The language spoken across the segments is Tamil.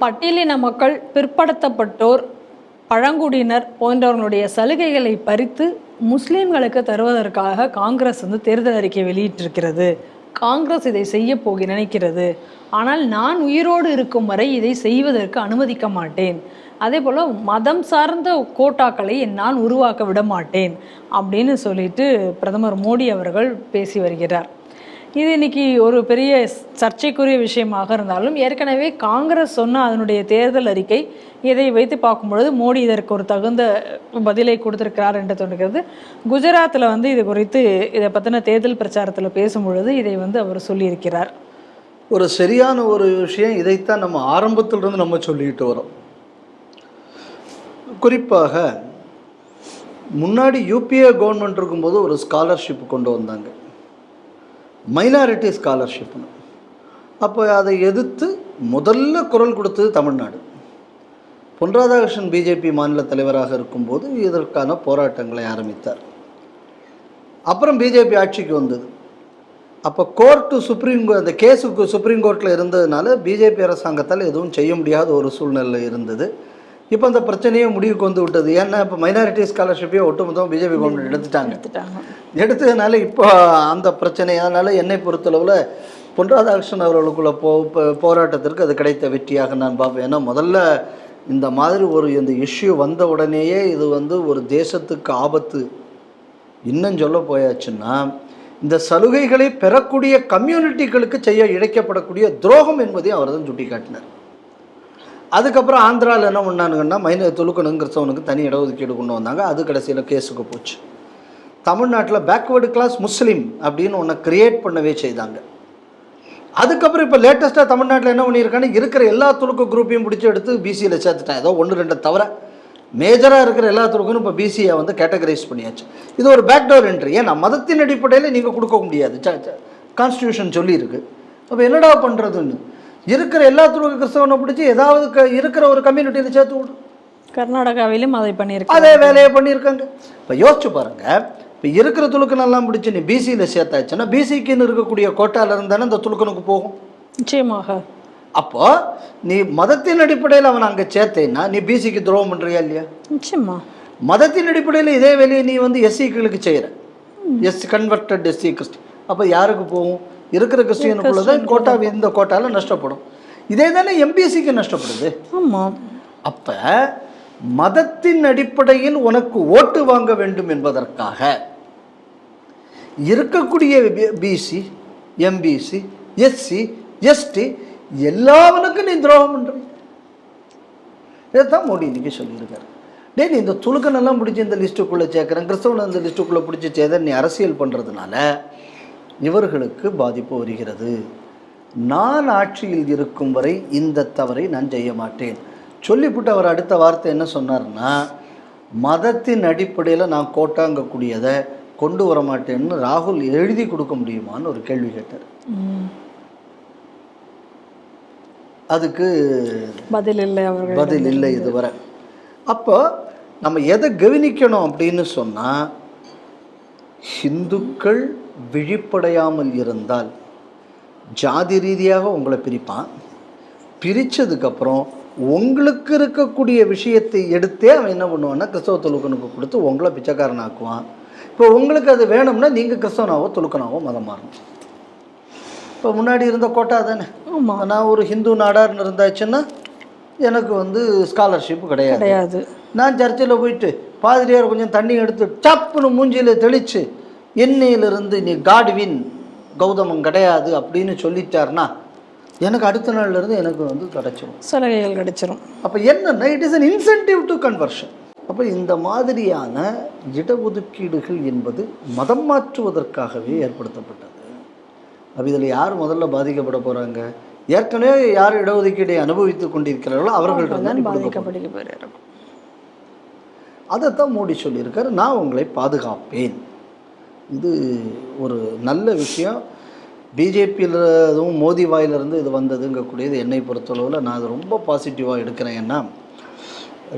பட்டியலின மக்கள் பிற்படுத்தப்பட்டோர் பழங்குடியினர் போன்றவர்களுடைய சலுகைகளை பறித்து முஸ்லீம்களுக்கு தருவதற்காக காங்கிரஸ் வந்து தேர்தல் அறிக்கை வெளியிட்டிருக்கிறது. காங்கிரஸ் இதை செய்ய போக நினைக்கிறது. ஆனால் நான் உயிரோடு இருக்கும் வரை இதை செய்வதற்கு அனுமதிக்க மாட்டேன். அதே போல் மதம் சார்ந்த கோட்டாக்களை நான் உருவாக்க விட மாட்டேன். அப்படின்னு சொல்லிட்டு பிரதமர் மோடி அவர்கள் பேசி வருகிறார். இது இன்னைக்கு ஒரு பெரிய சர்ச்சைக்குரிய விஷயமாக இருந்தாலும் ஏற்கனவே காங்கிரஸ் சொன்ன அதனுடைய தேர்தல் அறிக்கை இதை வைத்து பார்க்கும் பொழுது மோடி இதற்கு ஒரு தகுந்த பதிலை கொடுத்திருக்கிறார் என்று தோன்றுகிறது. குஜராத்தில் வந்து இது குறித்து இதை பற்றின தேர்தல் பிரச்சாரத்தில் பேசும்பொழுது இதை வந்து அவர் சொல்லியிருக்கிறார். ஒரு சரியான ஒரு விஷயம் இதைத்தான் நம்ம ஆரம்பத்திலிருந்து நம்ம சொல்லிட்டு வரோம். குறிப்பாக முன்னாடி யூபிஏ கவர்மெண்ட் இருக்கும்போது ஒரு ஸ்காலர்ஷிப் கொண்டு வந்தாங்க. மைனாரிட்டி ஸ்காலர்ஷிப்னு அப்போ அதை எதிர்த்து முதல்ல குரல் கொடுத்தது தமிழ்நாடு. பொன் ராதாகிருஷ்ணன் பிஜேபி மாநில தலைவராக இருக்கும்போது இதற்கான போராட்டங்களை ஆரம்பித்தார். அப்புறம் பிஜேபி ஆட்சிக்கு வந்தது. அப்போ கோர்ட்டு சுப்ரீம் கோ- அந்த கேஸுக்கு சுப்ரீம் கோர்ட்டில் இருந்ததுனால பிஜேபி அரசாங்கத்தால் எதுவும் செய்ய முடியாத ஒரு சூழ்நிலை இருந்தது. இப்போ அந்த பிரச்சனையே முடிவுக்கு வந்து விட்டது. ஏன்னா இப்போ மைனாரிட்டி ஸ்காலர்ஷிப்பே ஒட்டுமொத்தம் பிஜேபி கவர்மெண்ட் எடுத்துட்டாங்க. எடுத்துட்டாங்க. எடுத்ததுனால இப்போ அந்த பிரச்சனை அதனால் என்னை பொறுத்தளவில் பொன் ராதாகிருஷ்ணன் அவர்களுக்குள்ள போ- போராட்டத்திற்கு அது கிடைத்த வெற்றியாக நான் பார்ப்பேன். ஏன்னா முதல்ல இந்த மாதிரி ஒரு இந்த இஷ்யூ வந்த உடனேயே இது வந்து ஒரு தேசத்துக்கு ஆபத்து. இன்னும் சொல்ல போயாச்சுன்னா இந்த சலுகைகளை பெறக்கூடிய கம்யூனிட்டிகளுக்கு செய்ய இழைக்கப்படக்கூடிய துரோகம் என்பதையும் அவர் தான் சுட்டி காட்டினார் அதுக்கப்புறம் ஆந்திராவில் என்ன பண்ணானுங்கன்னா மைன தொழுக்கணுங்கிறவனுக்கு தனி இடஒதுக்கீடு கொண்டு வந்தாங்க. அது கடைசியில் கேஸுக்கு போச்சு. தமிழ்நாட்டில் பேக்வேர்டு கிளாஸ் முஸ்லீம் அப்படின்னு ஒன்றை கிரியேட் பண்ணவே செய்தாங்க. அதுக்கப்புறம் இப்போ லேட்டஸ்ட்டாக தமிழ்நாட்டில் என்ன பண்ணியிருக்காங்க? இருக்கிற எல்லா துளுக்கு குரூப்பையும் பிடிச்சி எடுத்து பிசியில் சேர்த்துட்டான் ஏதோ ஒன்று ரெண்டு தவிர மேஜராக இருக்கிற எல்லா துளுக்கும் இப்போ பிசியை வந்து கேட்டகரைஸ் பண்ணியாச்சு. இது ஒரு பேக்டோர் என்ட்ரி ஏன்னா மதத்தின் அடிப்படையில் நீங்கள் கொடுக்க முடியாது. கான்ஸ்டியூஷன் சொல்லியிருக்கு. அப்போ என்னடா பண்ணுறதுன்னு இருக்கிற எல்லா துலுக்கு கிறிஸ்தவனை பிடிச்சி ஏதாவது க இருக்கிற ஒரு கம்யூனிட்டியில் சேர்த்து விடு. கர்நாடகாவிலும் அதை பண்ணியிருக்காங்க. அதே வேலையை பண்ணியிருக்காங்க. இப்போ யோசிச்சு பாருங்க. இப்போ இருக்கிற துலுக்கனெல்லாம் பிடிச்சி நீ பிசியில் சேர்த்தாச்சுன்னா பிசிக்குன்னு இருக்கக்கூடிய கோட்டால இருந்தானே இந்த துலுக்கனுக்கு போகும். நிச்சயமாக. அப்போ நீ மதத்தின் அடிப்படையில் அவன் அங்கே சேர்த்தேன்னா நீ பிசிக்கு துரோகம் பண்ணுறியா இல்லையா? நிச்சயமா. மதத்தின் அடிப்படையில் இதே வேலையை நீ வந்து எஸ்சிகளுக்கு செய்கிற எஸ் கன்வெர்டட் எஸ்சி கிறிஸ்டி அப்போ யாருக்கு போகும்? இருக்கிற கிறிஸ்டியனுக்குள்ள தான் கோட்டா இந்த கோட்டாவில் நஷ்டப்படும். இதே தானே எம்பிசிக்கு நஷ்டப்படுது. ஆமாம் அப்ப மதத்தின் அடிப்படையில் உனக்கு ஓட்டு வாங்க வேண்டும் என்பதற்காக இருக்கக்கூடிய பிசி எம்பிசி எஸ்சி எஸ்டி எல்லாவனுக்கும் நீ துரோகம் பண்ற. இதைத்தான் மோடி இன்னைக்கு சொல்லியிருக்காரு. டேய் நீ இந்த துலுக்கனெல்லாம் பிடிச்சி இந்த லிஸ்ட்டுக்குள்ளே சேர்க்குறேன் கிறிஸ்தவனை இந்த லிஸ்ட்டுக்குள்ளே பிடிச்சி சேர்த்த நீ அரசியல் பண்ணுறதுனால இவர்களுக்கு பாதிப்பு வருகிறது. நான் ஆட்சியில் இருக்கும் வரை இந்த தவறை நான் செய்ய மாட்டேன். சொல்லிவிட்டு அவர் அடுத்த வார்த்தை என்ன சொன்னார்னா மதத்தின் அடிப்படையில் நான் கோட்டாங்கக்கூடியதை கொண்டு வர மாட்டேன்னு ராகுல் எழுதி கொடுக்க முடியுமான்னு ஒரு கேள்வி கேட்டார். அதுக்கு பதில் இல்லை பதில் இல்லை இதுவரை. அப்போ நம்ம எதை கவனிக்கணும் அப்படின்னு சொன்னால் ஹிந்துக்கள் விழிப்படையாமல் இருந்தால் ஜாதி ரீதியாக உங்களை பிரிப்பான். பிரித்ததுக்கப்புறம் உங்களுக்கு இருக்கக்கூடிய விஷயத்தை எடுத்தே அவன் என்ன பண்ணுவான்னா கிறிஸ்தவ துலுக்கனுக்கு கொடுத்து உங்களை பிச்சைக்காரன் ஆக்குவான் இப்போ உங்களுக்கு அது வேணும்னா நீங்கள் கிறிஸ்தவனாவோ துலுக்கனாவோ மதம் மாறணும். இப்போ முன்னாடி இருந்த கோட்டா தானே? ஆமாம் நான் ஒரு ஹிந்து நாடார்னு இருந்தாச்சுன்னா எனக்கு வந்து ஸ்காலர்ஷிப் கிடையாது. கிடையாது. நான் சர்ச்சில் போயிட்டு பாதிரியார் கொஞ்சம் தண்ணி எடுத்து டப்புன்னு மூஞ்சியில் தெளித்து எண்ணெயிலிருந்து நீ காட்வின்? கௌதமம் கிடையாது அப்படின்னு சொல்லிட்டாருன்னா எனக்கு அடுத்த நாள்ல இருந்து எனக்கு வந்து கிடச்சிரும். சலுகைகள் கிடைச்சிரும். அப்போ என்னன்னா it is an incentive to conversion அப்போ இந்த மாதிரியான இடஒதுக்கீடுகள் என்பது மதம் மாற்றுவதற்காகவே ஏற்படுத்தப்பட்டது. அப்போ இதில் யார் முதல்ல பாதிக்கப்பட போகிறாங்க ஏற்கனவே யார் இடஒதுக்கீடை அனுபவித்துக் கொண்டிருக்கிறார்களோ அவர்கள்ட்ட தான் தான் இப்ப கொடுக்க பாதிக்கப்படுக போயிடும் அதைத்தான் மோடி சொல்லியிருக்காரு நான் உங்களை பாதுகாப்பேன். இது ஒரு நல்ல விஷயம். பிஜேபியில் இதுவும் மோடி வாயிலிருந்து இது வந்ததுங்கக்கூடியது என்னை பொறுத்தளவில் நான் அது ரொம்ப பாசிட்டிவாக எடுக்கிறேன். ஏன்னா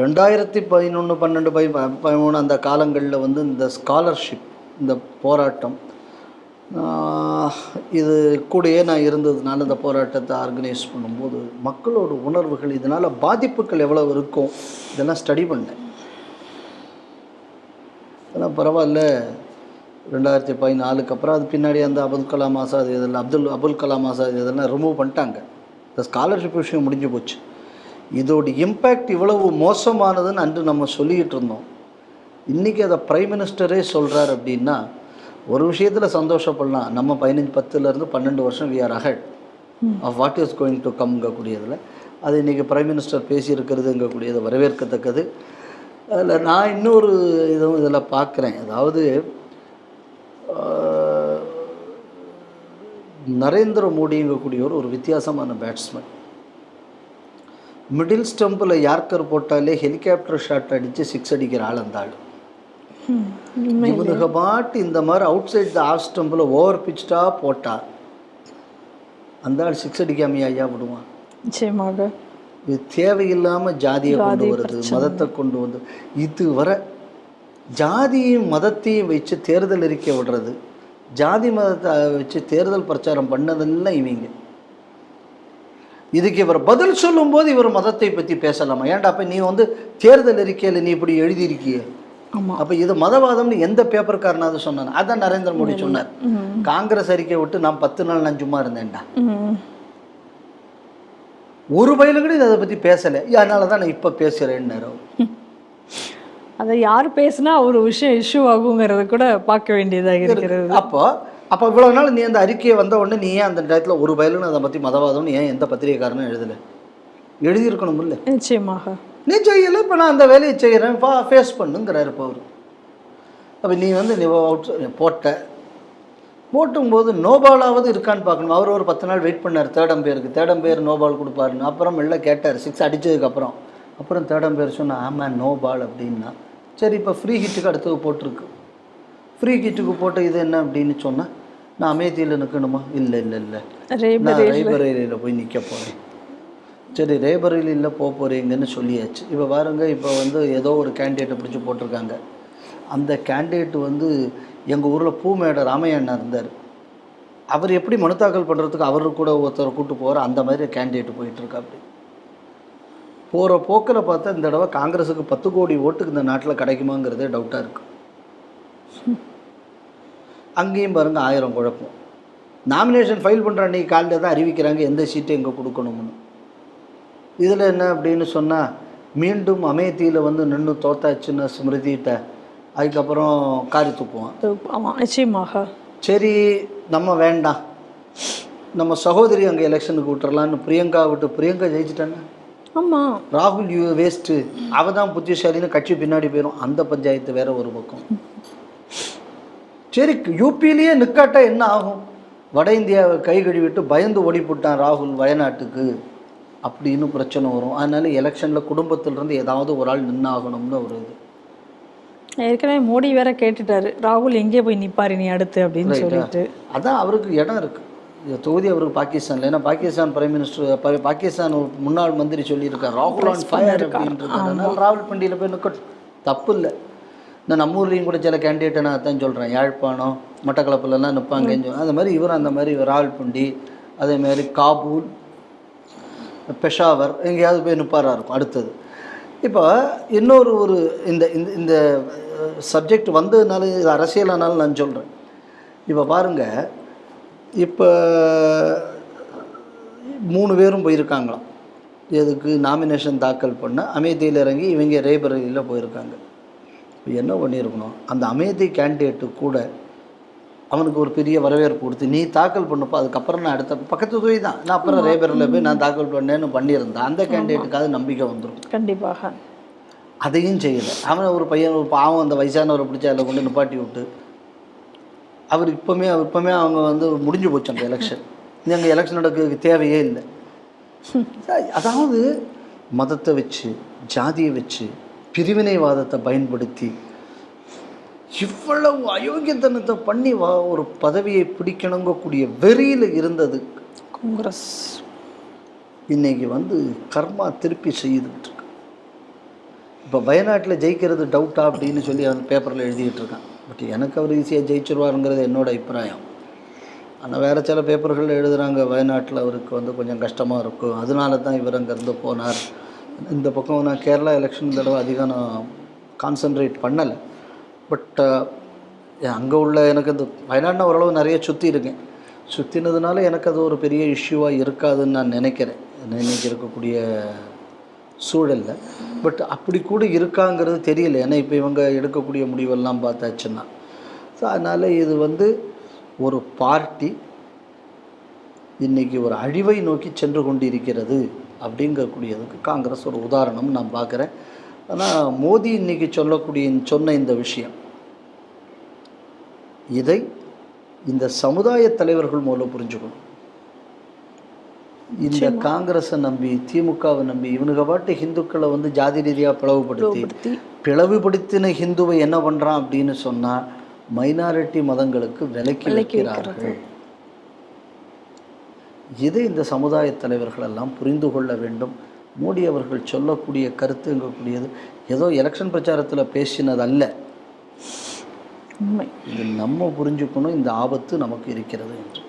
ரெண்டாயிரத்தி பதினொன்று பன்னெண்டு பதி பதிமூணு அந்த காலங்களில் வந்து இந்த ஸ்காலர்ஷிப் இந்த போராட்டம் இது கூடயே நான் இருந்ததுனால இந்த போராட்டத்தை ஆர்கனைஸ் பண்ணும்போது மக்களோட உணர்வுகள் இதனால் பாதிப்புகள் எவ்வளவு இருக்கும் இதெல்லாம் ஸ்டடி பண்ணேன். அதெல்லாம் பரவாயில்ல. ரெண்டாயிரத்தி பதினாலுக்கு அப்புறம் அது பின்னாடி அந்த அப்துல் கலாம் ஆசாத் இதெல்லாம் அப்துல் அபுல் கலாம் ஆசாத் இதெல்லாம் ரிமூவ் பண்ணிட்டாங்க. இந்த ஸ்காலர்ஷிப் விஷயம் முடிஞ்சு போச்சு. இதோட இம்பேக்ட் இவ்வளவு மோசமானதுன்னு அன்று நம்ம சொல்லிக்கிட்டு இருந்தோம். இன்றைக்கி அதை ப்ரைம் மினிஸ்டரே சொல்கிறார் அப்படின்னா ஒரு விஷயத்தில் சந்தோஷப்படலாம். நம்ம பதினஞ்சு பத்துலேருந்து பன்னெண்டு வருஷம் we are ahead of what is going to கம்ங்கக்கூடியதில் அது இன்றைக்கி ப்ரைம் மினிஸ்டர் பேசியிருக்கிறதுங்கக்கூடியது வரவேற்கத்தக்கது. அதில் நான் இன்னொரு இதுவும் இதில் பார்க்குறேன். அதாவது நரேந்திர மோடிங்கக்கூடியவர் ஒரு வித்தியாசமான பேட்ஸ்மேன் மிடில் ஸ்டம்பில் யார்கர் போட்டாலே ஹெலிகாப்டர் ஷாட் அடித்து சிக்ஸ் அடிக்கிற ஆள் அந்த ஆள். இவனுங்க பாட்டு இந்த மாதிரி அவுட் சைட் த ஆஃப் ஸ்டம்பில் ஓவர் பிச்சாக போட்டா. அந்த ஆள் சிக்ஸ் அடிக்காமையா ஐயா விடுவான். நிச்சயமாக. இது தேவையில்லாமல் ஜாதியை கொண்டு வருது மதத்தை கொண்டு வந்து இது வர ஜாதியும் மதத்தையும் வச்சு தேர்தல் அறிக்கை விடுறது ஜாதி மதத்தை வச்சு தேர்தல் பிரச்சாரம் பண்ணதெல்லாம் இவங்க? இதுக்கு இவர் பதில் சொல்லும்போது இவர் மதத்தை பற்றி பேசலாமா? ஏன்டா அப்போ நீ வந்து தேர்தல் அறிக்கையில் நீ இப்படி எழுதியிருக்கியே? ஆமாம் அப்போ இது மதவாதம்னு எந்த பேப்பர்காரனாவது சொன்னான்? அதான் நரேந்திர மோடி சொன்னார். காங்கிரஸ் அறிக்கை விட்டு நான் பத்து நாள் நான் சும்மா இருந்தேன்டா. ஒரு பயில கூட இதை பற்றி பேசலை. அதனால தான் நான் இப்போ பேசுகிறேன்னாரு அவர். அதை யார் பேசுனா ஒரு விஷயம் இஷ்யூ ஆகுங்கிறத கூட பார்க்க வேண்டியதாக இருக்கிறது. அப்போ அப்போ இவ்வளோ நாள் நீ அந்த அறிக்கையை வந்த உடனே நீ ஏன் அந்த டயத்தில் ஒரு பயிலுன்னு அதை பற்றி மதவாதம்னு ஏன் எந்த பத்திரிகைக்காரனும் எழுதலை? எழுதியிருக்கணும் இல்லை நிச்சயமாக. நீ செய்யலை இப்போ நான் அந்த வேலையை செய்கிறேன் ஃபா ஃபேஸ் பண்ணுங்கிறாரு இப்போ அவர். அப்போ நீ வந்து நீ அவுட் போட்ட போட்டும்போது நோபாலாவது இருக்கான்னு பார்க்கணும். அவர் ஒரு பத்து நாள் வெயிட் பண்ணார். தேர்ட் அம்பேருக்கு தேர்ட் அம்பேர் நோபால் கொடுப்பாருன்னு. அப்புறம் மெல்ல கேட்டார். சிக்ஸ் அடித்ததுக்கப்புறம் அப்புறம். தேர்ட் அம்பேர் சொன்னா ஆமாம் நோ பால் அப்படின்னா. சரி இப்போ ஃப்ரீ ஹிட்டுக்கு அடுத்தது போட்டிருக்கு. ஃப்ரீ ஹிட்டுக்கு போட்ட இது என்ன அப்படின்னு சொன்னால் நான் அமேதியில் நிற்கணுமா இல்லை இல்லை இல்லை. நான் ரேபரேலியில் போய் நிற்க போகிறேன் சரி ரேபரேலியில் போக போகிறீங்கன்னு சொல்லியாச்சு. இப்போ பாருங்க இப்போ வந்து ஏதோ ஒரு கேண்டிடேட்டை பிடிச்சி போட்டிருக்காங்க. அந்த கேண்டிடேட் வந்து எங்கள் ஊரில் பூமேட ராமையண்ணன் இருந்தார். அவர் எப்படி மனு தாக்கல் பண்ணுறதுக்கு அவர் கூட ஒருத்தர் கூப்பிட்டு போகிற அந்த மாதிரி கேண்டிடேட் போயிட்டுருக்கா அப்படி போகிற போக்கில் பார்த்தா இந்த தடவை காங்கிரஸுக்கு பத்து கோடி ஓட்டுக்கு இந்த நாட்டில் கிடைக்குமாங்கிறதே டவுட்டாக இருக்குது அங்கேயும் பாருங்கள் ஆயிரம் குழப்பம். நாமினேஷன் ஃபைல் பண்ணுற அன்றைக்கி காலையில் தான் அறிவிக்கிறாங்க எந்த சீட்டு எங்கே கொடுக்கணும்னு. இதில் என்ன அப்படின்னு சொன்னால் மீண்டும் அமேத்தியில் வந்து நின்று தோத்தாச்சுன்னு ஸ்மிருதிட்ட அதுக்கப்புறம் காரி துப்புவான் ஆமாம் நிச்சயமாக. சரி நம்ம வேண்டாம். நம்ம சகோதரி அங்கே எலெக்ஷனுக்கு விட்டுறலான்னு பிரியங்கா விட்டு பிரியங்கா ஜெயிச்சிட்டானே? ஆமாம் ராகுல் யூ வேஸ்ட்டு. அவ தான் புத்திசாலின்னு கட்சி பின்னாடி போயிடும் அந்த பஞ்சாயத்து வேற ஒரு பக்கம். சரி யூபியிலேயே நிற்காட்டா என்ன ஆகும்? வட இந்தியாவை கை கழுவிட்டு பயந்து ஓடி போட்டான் ராகுல் வயநாட்டுக்கு. அப்படின்னு பிரச்சனை வரும். அதனால எலெக்ஷனில் குடும்பத்திலிருந்து ஏதாவது ஒரு ஆள் நின்னாகணும்னு ஒரு இது. ஏற்கனவே மோடி வேற கேட்டுட்டாரு. ராகுல் எங்கே போய் நிப்பாரு நீ அடுத்து அப்படின்னு சொல்லிட்டு. அதான் அவருக்கு இடம் இருக்குது இந்த தொகுதி அவருக்கு பாகிஸ்தானில் ஏன்னா பாகிஸ்தான் பிரைம் மினிஸ்டர் பாகிஸ்தான் ஒரு முன்னாள் மந்திரி சொல்லியிருக்கார். ராகுல் ஆன் ஃபயர் அப்படின்றது அதனால ராகுல் பண்டியில் போய் நிற்கட்டும் தப்பு இல்லை. இந்த நம்ம ஊர்லேயும் கூட சில கேண்டிடேட்டை நான் அதான் சொல்கிறேன் யாழ்ப்பாணம் மட்டக்களப்புலலாம் நிற்பாங்கன்னு சொல்லி அந்த மாதிரி இவர் அந்த மாதிரி ராவல்பிண்டி அதே மாதிரி காபூல் பெஷாவர் எங்கேயாவது போய் நிற்பாரா இருக்கும். அடுத்தது. இப்போ இன்னொரு ஒரு இந்த இந்த இந்த சப்ஜெக்ட் வந்ததுனால இது அரசியலானாலும் நான் சொல்கிறேன் இப்போ பாருங்கள் இப்போ மூணு பேரும் போயிருக்காங்களாம். எதுக்கு? நாமினேஷன் தாக்கல் பண்ண அமேதியில் இறங்கி இவங்க ரேபரேலியில் போயிருக்காங்க. இப்போ என்ன பண்ணியிருக்கணும்? அந்த அமேதி கேண்டிடேட்டு கூட அவனுக்கு ஒரு பெரிய வரவேற்பு கொடுத்து நீ தாக்கல் பண்ணுப்போ அதுக்கப்புறம் நான் அடுத்த பக்கத்து தொகுதி தான். நான் அப்புறம் ரேபரில் போய் நான் தாக்கல் பண்ணேன்னு பண்ணியிருந்தேன் அந்த கேண்டிடேட்டுக்காவது நம்பிக்கை வந்துடும் கண்டிப்பாக. அதையும் செய்யலை. அவன் ஒரு பையன் ஒரு பாவம் அந்த வயசானவரை பிடிச்சி அதில் கொண்டு நிப்பாட்டி விட்டு அவர் இப்போமே இப்போமே அவங்க வந்து முடிஞ்சு போச்சு அந்த எலெக்ஷன் எங்கள் எலெக்ஷன் நடக்க தேவையே இல்லை. அதாவது மதத்தை வச்சு ஜாதியை வச்சு பிரிவினைவாதத்தை பயன்படுத்தி இவ்வளவு அயோக்கியத்தனத்தை பண்ணி வா ஒரு பதவியை பிடிக்கணுங்கக்கூடிய வெறியில் இருந்தது. காங்கிரஸ். இன்னைக்கு வந்து கர்மா திருப்பி செய்துட்டு இருக்கு இப்போ வயநாட்டில் ஜெயிக்கிறது டவுட்டா அப்படின்னு சொல்லி அந்த பேப்பரில் எழுதிட்டு இருக்கான் பட் எனக்கு அவர் ஈஸியாக ஜெயிச்சிருவாருங்கிறது என்னோட அபிப்பிராயம். ஆனால் வேறு சில பேப்பர்கள் எழுதுகிறாங்க வயநாட்டில் அவருக்கு வந்து கொஞ்சம் கஷ்டமாக இருக்கும் அதனால தான் இவர் அங்கேருந்து போனார். இந்த பக்கம் நான் கேரளா எலெக்ஷன் தடவை அதிகம் நான் கான்சென்ட்ரேட் பண்ணலை. பட் அங்கே உள்ள எனக்கு இந்த வயநாடுனா ஓரளவு நிறைய சுற்றி இருக்கேன் சுற்றினதுனால எனக்கு அது ஒரு பெரிய இஷ்யூவாக இருக்காதுன்னு நான் நினைக்கிறேன். இன்னைக்கு இருக்கக்கூடிய சூழலில். பட் அப்படி கூட இருக்காங்கிறது தெரியல. ஏன்னா இப்போ இவங்க எடுக்கக்கூடிய முடிவெல்லாம் பார்த்தாச்சுன்னா. ஸோ அதனால் இது வந்து ஒரு பார்ட்டி. இன்னைக்கு ஒரு அழிவை நோக்கி சென்று கொண்டிருக்கிறது அப்படிங்கக்கூடியதுக்கு காங்கிரஸ் ஒரு உதாரணம் நான் பார்க்குறேன். ஆனால் மோடி இன்னைக்கு சொல்லக்கூடிய சொன்ன இந்த விஷயம். இதை இந்த சமுதாய தலைவர்கள் மூலம் புரிஞ்சுக்கணும். இந்த காங்கிரஸை நம்பி திமுகவை நம்பி இவனுங்க பாட்டு ஹிந்துக்களை வந்து ஜாதி ரீதியாக பிளவுபடுத்தி பிளவுபடுத்தி. பிளவுபடுத்தின ஹிந்துவை என்ன பண்ணுறான் அப்படின்னு சொன்னால் மைனாரிட்டி மதங்களுக்கு விலக்கி வைக்கிறார்கள். இதை இந்த சமுதாய தலைவர்கள் எல்லாம் புரிந்து கொள்ள வேண்டும். மோடி அவர்கள் சொல்லக்கூடிய கருத்துங்கக்கூடியது ஏதோ எலெக்ஷன் பிரச்சாரத்தில் பேசினது அல்ல உண்மை. இது நம்ம புரிஞ்சுக்கணும் இந்த ஆபத்து நமக்கு இருக்கிறது என்று.